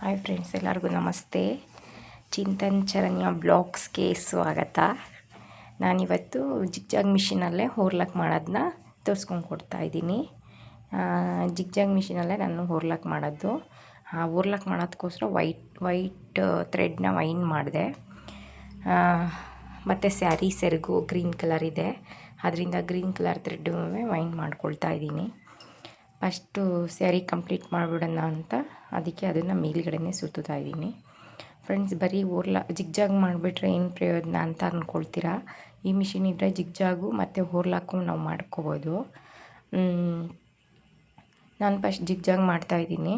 Hi friends, ಎಲ್ಲರಿಗೂ ನಮಸ್ತೆ. ಚಿಂತನ್ ಚರಣ್ಯ ಬ್ಲಾಗ್ಸ್ಗೆ ಸ್ವಾಗತ. ನಾನಿವತ್ತು ಜಿಗ್ಜಾಗ್ ಮಿಷಿನಲ್ಲೇ ಹೋರ್ಲಕ್ ಮಾಡೋದನ್ನ ತೋರಿಸ್ಕೊಂಡು ಕೊಡ್ತಾ ಇದ್ದೀನಿ. ಜಿಗ್ಜಾಗ್ ಮಿಷಿನಲ್ಲೇ ನಾನು ಹೋರ್ಲಕ್ ಮಾಡೋದು. ಆ, ಹೋರ್ಲಕ್ ಮಾಡೋದಕ್ಕೋಸ್ಕರ ವೈಟ್ ವೈಟ್ ಥ್ರೆಡ್ನ ವೈನ್ ಮಾಡಿದೆ. ಮತ್ತು ಸ್ಯಾರಿ ಸೆರಗು ಗ್ರೀನ್ ಕಲರ್ ಇದೆ. ಅದರಿಂದ ಗ್ರೀನ್ ಕಲರ್ ಥ್ರೆಡ್ಡು ವೈನ್ ಮಾಡ್ಕೊಳ್ತಾ ಇದ್ದೀನಿ. ಫಸ್ಟು ಸ್ಯಾರಿ ಕಂಪ್ಲೀಟ್ ಮಾಡಿಬಿಡೋಣ ಅಂತ. ಅದಕ್ಕೆ ಅದನ್ನು ಮೇಲ್ಗಡೆನೇ ಸುತ್ತುತ್ತಾ ಇದ್ದೀನಿ. ಫ್ರೆಂಡ್ಸ್ ಬರೀ ಓರ್ಲ ಜಿಗ್ಜಾಗ್ ಮಾಡಿಬಿಟ್ರೆ ಏನು ಪ್ರಯೋಜನ ಅಂತ ಅಂದ್ಕೊಳ್ತೀರಾ ಈ ಮಿಷಿನ್ ಇದ್ದರೆ ಜಿಗ್ಜಾಗು ಮತ್ತು ಹೋರ್ಲಾಕು ನಾವು ಮಾಡ್ಕೋಬೋದು. ನಾನು ಫಸ್ಟ್ ಜಿಗ್ಜಾಗ್ ಮಾಡ್ತಾಯಿದ್ದೀನಿ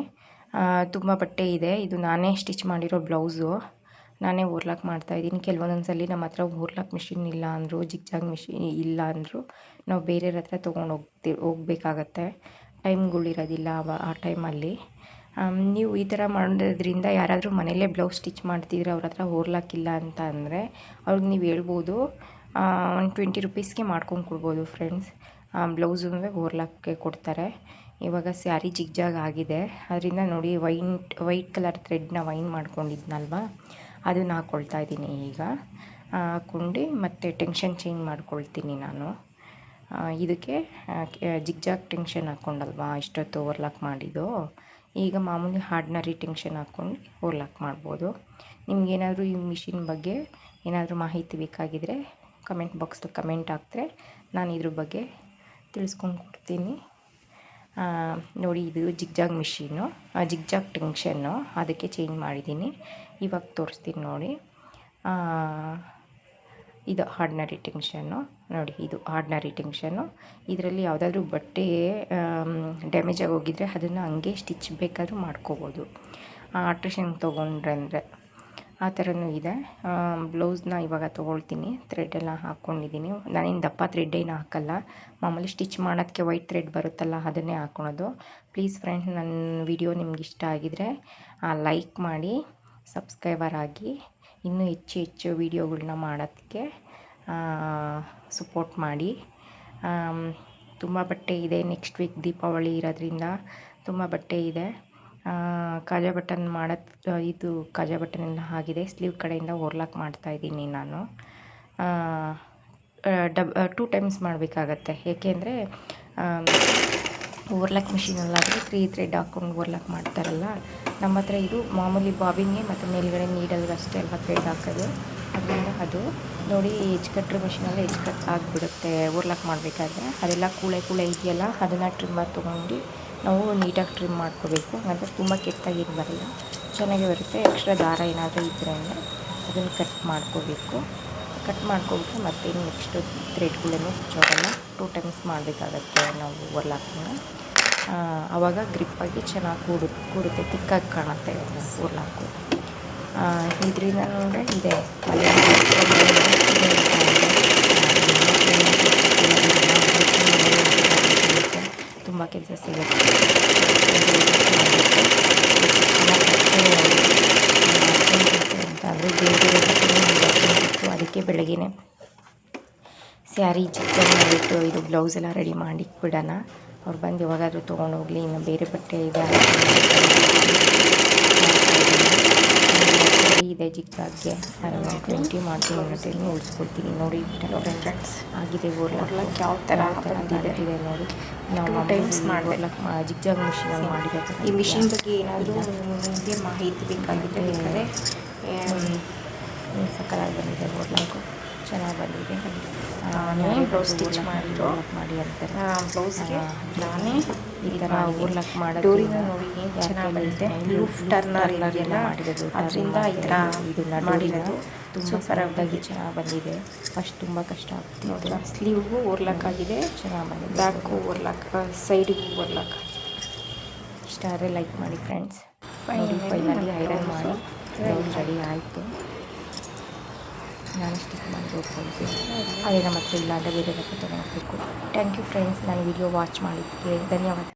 ತುಂಬ ಬಟ್ಟೆ ಇದೆ. ಇದು ನಾನೇ ಸ್ಟಿಚ್ ಮಾಡಿರೋ ಬ್ಲೌಸು. ನಾನೇ ಓರ್ಲಾಕ್ ಮಾಡ್ತಾಯಿದ್ದೀನಿ ಕೆಲವೊಂದೊಂದು ಸಲ ನಮ್ಮ ಹತ್ರ ಓರ್ಲಾಕ್ ಮಿಷಿನ್ ಇಲ್ಲ ಅಂದರು, ಜಿಗ್ಜಾಗ್ ಮಿಷಿನ್ ಇಲ್ಲ ಅಂದರು, ನಾವು ಬೇರೆಯವ್ರ ಹತ್ರ ತೊಗೊಂಡು ಹೋಗ್ತಿ, ಹೋಗ್ಬೇಕಾಗತ್ತೆ. ಟೈಮ್ಗಳಿರೋದಿಲ್ಲ ಅವ ಆ ಟೈಮಲ್ಲಿ. ನೀವು ಈ ಥರ ಮಾಡೋದ್ರಿಂದ ಯಾರಾದರೂ ಮನೆಯಲ್ಲೇ ಬ್ಲೌಸ್ ಸ್ಟಿಚ್ ಮಾಡ್ತಿದ್ರೆ ಅವ್ರ ಹತ್ರ ಹೋರ್ಲಾಕಿಲ್ಲ ಅಂತ ಅಂದರೆ ಅವ್ರಿಗೆ ನೀವು ಹೇಳ್ಬೋದು. ಒಂದು ಟ್ವೆಂಟಿ ರುಪೀಸ್ಗೆ ಮಾಡ್ಕೊಂಡು ಕೊಡ್ಬೋದು ಫ್ರೆಂಡ್ಸ್. ಬ್ಲೌಸು ಹೋರ್ಲಾಕ್ಕೆ ಕೊಡ್ತಾರೆ. ಇವಾಗ ಸ್ಯಾರಿ ಜಿಗ್ಜಾಗ್ ಆಗಿದೆ. ಅದರಿಂದ ನೋಡಿ ವೈಟ್ ವೈಟ್ ಕಲರ್ ಥ್ರೆಡ್ನ ವೈನ್ ಮಾಡ್ಕೊಂಡಿದ್ನಲ್ವ? ಅದನ್ನ ಹಾಕ್ಕೊಳ್ತಾ ಇದ್ದೀನಿ ಈಗ. ಹಾಕ್ಕೊಂಡು ಮತ್ತು ಟೆನ್ಷನ್ ಚೇಂಜ್ ಮಾಡ್ಕೊಳ್ತೀನಿ ನಾನು. ಇದಕ್ಕೆ ಜಿಗ್ಜಾಗ್ ಟೆನ್ಷನ್ ಹಾಕ್ಕೊಂಡಲ್ವಾ ಇಷ್ಟೊತ್ತು ಓವರ್ಲಾಕ್ ಮಾಡಿದ್ದು. ಈಗ ಮಾಮೂಲಿ ಹಾರ್ಡ್ನರಿ ಟೆನ್ಷನ್ ಹಾಕ್ಕೊಂಡು ಓವರ್ಲಾಕ್ ಮಾಡ್ಬೋದು. ನಿಮ್ಗೇನಾದರೂ ಈ ಮಿಷಿನ್ ಬಗ್ಗೆ ಏನಾದರೂ ಮಾಹಿತಿ ಬೇಕಾಗಿದ್ದರೆ ಕಮೆಂಟ್ ಬಾಕ್ಸ್ದು ಕಮೆಂಟ್ ಹಾಕಿದ್ರೆ ನಾನು ಇದ್ರ ಬಗ್ಗೆ ತಿಳಿಸ್ಕೊಂಡು ಕೊಡ್ತೀನಿ. ನೋಡಿ ಇದು ಜಿಗ್ಜಾಗ್ ಮಿಷಿನ್ನು ಜಿಗ್ಜಾಗ್ ಟೆನ್ಷನ್ನು ಅದಕ್ಕೆ ಚೇಂಜ್ ಮಾಡಿದ್ದೀನಿ. ಇವಾಗ ತೋರಿಸ್ತೀನಿ ನೋಡಿ. ಇದು ಆರ್ಡ್ನರಿ ಟೆನ್ಷನ್ನು ನೋಡಿ, ಇದು ಆರ್ಡ್ನರಿ ಟೆನ್ಷನ್ನು ಇದರಲ್ಲಿ ಯಾವುದಾದ್ರೂ ಬಟ್ಟೆ ಡ್ಯಾಮೇಜ್ ಆಗೋಗಿದ್ರೆ ಅದನ್ನು ಹಂಗೆ ಸ್ಟಿಚ್ ಬೇಕಾದರೂ ಮಾಡ್ಕೋಬೋದು. ಆಲ್ಟ್ರೇಷನ್ ತೊಗೊಂಡ್ರೆ ಅಂದರೆ ಆ ಥರನೂ ಇದೆ. ಬ್ಲೌಸ್ನ ಇವಾಗ ತೊಗೊಳ್ತೀನಿ. ಥ್ರೆಡೆಲ್ಲ ಹಾಕ್ಕೊಂಡಿದ್ದೀನಿ ನಾನೇನು ದಪ್ಪ ಥ್ರೆಡ್ ಏನು ಹಾಕಲ್ಲ. ಮಾಮೂಲಿ ಸ್ಟಿಚ್ ಮಾಡೋದಕ್ಕೆ ವೈಟ್ ಥ್ರೆಡ್ ಬರುತ್ತಲ್ಲ, ಅದನ್ನೇ ಹಾಕ್ಕೊಳೋದು ಪ್ಲೀಸ್ ಫ್ರೆಂಡ್ಸ್ ನನ್ನ ವಿಡಿಯೋ ನಿಮ್ಗೆ ಇಷ್ಟ ಆಗಿದರೆ ಲೈಕ್ ಮಾಡಿ ಸಬ್ಸ್ಕ್ರೈಬರ್ ಆಗಿ ಇನ್ನೂ ಹೆಚ್ಚು ಹೆಚ್ಚು ವೀಡಿಯೋಗಳನ್ನ ಮಾಡೋದಕ್ಕೆ ಸಪೋರ್ಟ್ ಮಾಡಿ. ತುಂಬ ಬಟ್ಟೆ ಇದೆ. ನೆಕ್ಸ್ಟ್ ವೀಕ್ ದೀಪಾವಳಿ ಇರೋದ್ರಿಂದ ತುಂಬ ಬಟ್ಟೆ ಇದೆ. ಕಾಜಾ ಬಟನ್ ಮಾಡೋದು, ಇದು ಕಾಜಾ ಬಟನ್ ಆಗಿದೆ. ಸ್ಲೀವ್ ಕಡೆಯಿಂದ ಓರ್ಲಾಕ್ ಮಾಡ್ತಾಯಿದ್ದೀನಿ ನಾನು. ಡಬ್ ಟೂ ಟೈಮ್ಸ್ ಮಾಡಬೇಕಾಗತ್ತೆ. ಏಕೆಂದರೆ ಓರ್ಲಾಕ್ ಮಿಷಿನಲ್ಲಾದರೆ ತ್ರೀ ಥ್ರೆಡ್ ಹಾಕ್ಕೊಂಡು ಓರ್ಲಾಕ್ ಮಾಡ್ತಾರಲ್ಲ, ನಮ್ಮ ಹತ್ರ ಇದು ಮಾಮೂಲಿ ಬಾಬಿಂಗೆ ಮತ್ತು ಮೇಲ್ಗಡೆ ನೀಡಲ್ಗೆ ಅಷ್ಟೇ ಅಲ್ವಾ ಥ್ರೆಡ್ ಹಾಕೋದು ಅದರಿಂದ ಅದು ನೋಡಿ ಎಜ್ ಕಟ್ರ್ ಮಿಷಿನಲ್ಲಿ ಎಚ್ ಕಟ್ ಆಗಿಬಿಡುತ್ತೆ ಓರ್ಲಾಕ್ ಮಾಡಬೇಕಾದ್ರೆ. ಅದೆಲ್ಲ ಕೂಳೆ ಕೂಳೆ ಇದೆಯಲ್ಲ, ಅದನ್ನು ಟ್ರಿಮ್ಮರ್ ತೊಗೊಂಡು ನಾವು ನೀಟಾಗಿ ಟ್ರಿಮ್ ಮಾಡ್ಕೋಬೇಕು. ಅಂದರೆ ತುಂಬ ಕೆತ್ತಾಗಿ ಬರಲ್ಲ, ಚೆನ್ನಾಗಿ ಬರುತ್ತೆ. ಎಕ್ಸ್ಟ್ರಾ ದಾರ ಏನಾದರೂ ಇದ್ದರೆ ಅದನ್ನು ಕಟ್ ಮಾಡ್ಕೋಬೇಕು. ಕಟ್ ಮಾಡ್ಕೊಬಿಟ್ರೆ ಮತ್ತೇನು ನೆಕ್ಸ್ಟು ಥ್ರೆಡ್ಗಳನ್ನು ಹೋಗಲ್ಲ ಟೂ ಟೈಮ್ಸ್ ಮಾಡಬೇಕಾಗತ್ತೆ ನಾವು ಓರ್ಲಾಕ್ನ. ಆವಾಗ ಗ್ರಿಪ್ಪಾಗಿ ಚೆನ್ನಾಗಿ ಕೂಡು, ಕೂಡುತ್ತೆ, ತಿಕ್ಕಾಗಿ ಕಾಣುತ್ತೆ ಓರ್ಲಾಕು. ಇದರಿಂದ ನೋಡಿದ್ರೆ ಇದೆ. ತುಂಬ ಕೆಲಸ ಸಿಗುತ್ತೆ ಅಂತ ಅಂದರೆ ಬೇರೆ ಅದಕ್ಕೆ ಬೆಳಗ್ಗೆ ಸ್ಯಾರಿ ಮಾಡಿಟ್ಟು ಇದು ಬ್ಲೌಸ್ ಎಲ್ಲ ರೆಡಿ ಮಾಡಿ ಬಿಡೋಣ ಅವ್ರು ಬಂದು ಯಾವಾಗಾದರೂ ತೊಗೊಂಡು ಹೋಗಲಿ ಇನ್ನು ಬೇರೆ ಬಟ್ಟೆ ಇದೆ. ಇದೆ ಜಿಗ್ಜಾಗ್ಗೆ. ನಾನು ಟ್ವೆಂಟಿ ಮಾಡ್ತೀನಿ ಅನ್ನೋದನ್ನು ಉಳಿಸ್ಕೊಡ್ತೀನಿ. ನೋಡಿ ಆಗಿದೆ ಓರ್ಲಕ್ ಯಾವ ಥರ ಇದೆ ನೋಡಿ. ನಾವು ಟೈಮ್ಸ್ ಮಾಡ್ಲಕ್ ಜಿಗ್ಜಾಗ್ ಮಿಷಿನಲ್ಲಿ ಮಾಡಿರೋದು ಈ ಮಿಷಿನ್ ಬಗ್ಗೆ ಏನಾದರೂ ನಿಮಗೆ ಮಾಹಿತಿ ಬೇಕಾಗಿದ್ದರೆ ಸಕ್ಕಲಾಗಿ ಬಂದಿದೆ ಓರ್ಲಾಕು ಚೆನ್ನಾಗಿ ಬಂದಿದೆ. ನಾನೇ ಬ್ಲೌಸ್ ಸ್ಟಿಚ್ ಮಾಡಿರೋ ಮಾಡಿ ಅಂತಾರೆ ಬ್ಲೌಸ್ಗೆ ನಾನೇ ಈ ಥರ ಓರ್ಲಾಕ್ ಮಾಡೋದು ಡೋರಿನ ನೋಡಿ ಏನು ಚೆನ್ನಾಗಿ ಬಂದಿದೆ. ಲೂಫ್ ಟರ್ನರ್ ಎಲ್ಲ ಮಾಡಿರೋದು ಅದರಿಂದ ಈ ಥರ ಇದು ಮಾಡಿರೋದು ತುಂಬ ಸೂಪರ್ ಸರಳಾಗಿ ಚೆನ್ನಾಗಿ ಬಂದಿದೆ. ಫಸ್ಟ್ ತುಂಬ ಕಷ್ಟ ಆಗುತ್ತೆ ನೋಡ್ರಾ ಸ್ಲೀವ್ಗೂ ಓರ್ಲಾಕ್ ಆಗಿದೆ. ಚೆನ್ನಾಗಿ ಬಂದಿದೆ. ಬ್ಯಾಕು ಓರ್ಲಾಕ್ ಸೈಡಿಗೂ ಓರ್ಲಾಕ್ ಇಷ್ಟ ಆದರೆ ಲೈಕ್ ಮಾಡಿ ಫ್ರೆಂಡ್ಸ್ ಫೈನಲಿ ಐರನ್ ಮಾಡಿ. ರೆಡಿ ಆಯಿತು. ನಾನು ಸ್ಟಿಕ್ ಮಾಡಿ ಹೋಗ್ಕೊಳ್ತೀನಿ ಅದೇ ನಮ್ಮ ಹತ್ರ ಇಲ್ಲ ಅಂದರೆ ಬೇರೆ ತೊಗೊಳ್ಬೇಕು ಥ್ಯಾಂಕ್ ಯು ಫ್ರೆಂಡ್ಸ್ ನಾನು ವಿಡಿಯೋ ವಾಚ್ ಮಾಡಿದ್ದಕ್ಕೆ ಧನ್ಯವಾದ.